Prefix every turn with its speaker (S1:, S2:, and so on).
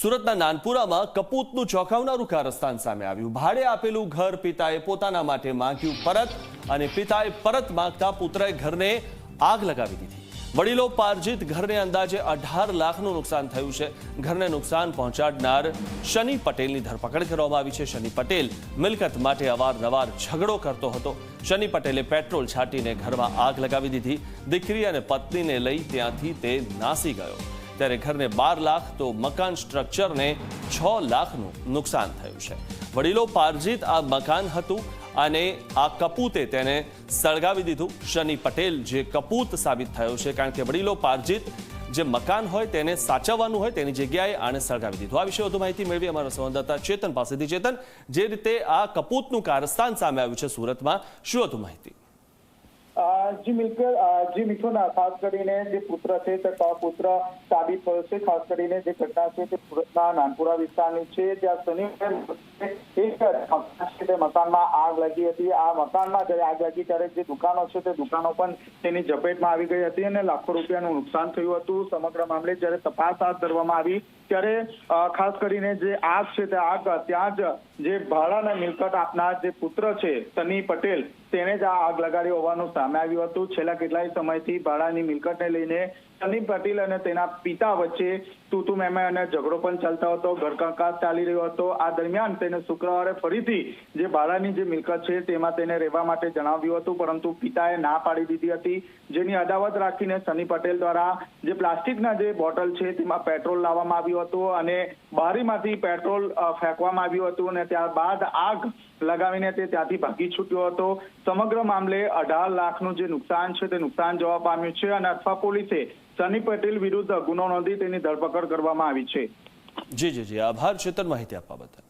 S1: સુરતના નાનપુરામાં કપૂતનું ચોંકાવનારું કારસ્તાન સામે આવ્યું. ભાડે આપેલું ઘર પિતાએ પોતાના માટે માંગ્યું પરત અને પિતાએ પરત માંગતા પુત્રએ ઘરને આગ લગાવી દીધી. વડીલો પાર્જિત ઘરને અંદાજે અઢાર લાખનું નુકસાન થયું છે. ઘરને નુકસાન પહોંચાડનાર શનિ પટેલની ધરપકડ કરવામાં આવી છે. શનિ પટેલ મિલકત માટે અવારનવાર ઝઘડો કરતો હતો. શનિ પટેલે પેટ્રોલ છાંટીને ઘરમાં આગ લગાવી દીધી. દીકરી અને પત્નીને લઈ ત્યાંથી તે નાસી ગયો. ત્યારે ઘરને બાર લાખ તો મકાન સ્ટ્રક્ચરને છ લાખનું નુકસાન થયું છે. વડીલો પાર્જિત આ મકાન હતું અને આ કપૂતે તેને સળગાવી દીધું. શનિ પટેલ જે કપૂત સાબિત થયો છે કારણ કે વડીલો પાર્જિત જે મકાન હોય તેને સાચવવાનું હોય તેની જગ્યાએ આને સળગાવી દીધું. આ વિશે વધુ માહિતી મેળવી અમારા સંવાદદાતા ચેતન પાસેથી. ચેતન, જે રીતે આ કપૂતનું કારસ્તાન સામે આવ્યું છે સુરતમાં, શું વધુ માહિતી?
S2: જી મિલકત અ, જી મિથુન ખાસ કરીને જે પુત્ર છે તે પુત્ર સાબિત થયો છે. ખાસ કરીને જે ઘટના છે તે સુરતના નાનપુરા વિસ્તારની છે. ત્યાં શનિવારે એક તે મકાનમાં આગ લાગી હતી. આ મકાનમાં જ્યારે આગ લાગી ત્યારે જે દુકાનો છે, તે દુકાનો પણ તેની ઝપેટમાં આવી ગઈ હતી અને લાખો રૂપિયાનું નુકસાન થયું હતું. સમગ્ર મામલે જ્યારે તપાસ હાથ ધરવામાં આવી ત્યારે ખાસ કરીને જે આગ છે, તે આગ ત્યાં જ જે ભાડાના મિલકત આપનાર જે પુત્ર છે સની પટેલ, તેને જ આ આગ લગાડી હોવાનું સામે આવ્યું હતું. છેલ્લા કેટલાય સમયથી ભાડાની મિલકતને લઈને સની પટેલ અને તેના પિતા વચ્ચે તૂતુ મેમે અને ઝઘડો પણ ચાલતો હતો. ઘરકાંકાસ ચાલી રહ્યો હતો. આ દરમિયાન તેને શુક્રવારે ફરીથી જે ભાડાની જે મિલકત છે તેમાં તેને રહેવા માટે જણાવ્યું હતું, પરંતુ પિતાએ ના પાડી દીધી હતી. જેની અદાવત રાખીને સની પટેલ દ્વારા જે પ્લાસ્ટિકના જે બોટલ છે તેમાં પેટ્રોલ લાવવામાં આવ્યું હતું અને બારીમાંથી પેટ્રોલ ફેંકવામાં આવ્યું હતું અને ત્યારબાદ આગ લગાવીને તે ત્યાંથી ભાગી છૂટ્યો હતો. સમગ્ર મામલે અઢાર લાખનું જે નુકસાન છે તે નુકસાન જોવા પામ્યું છે અને અથવા પોલીસે સની પટેલ વિરુદ્ધ ગુનો નોંધી તેની ધરપકડ કરવામાં આવી છે.
S1: જી જી જી. આભાર. ચેતન માહિતી આપવા બદલ.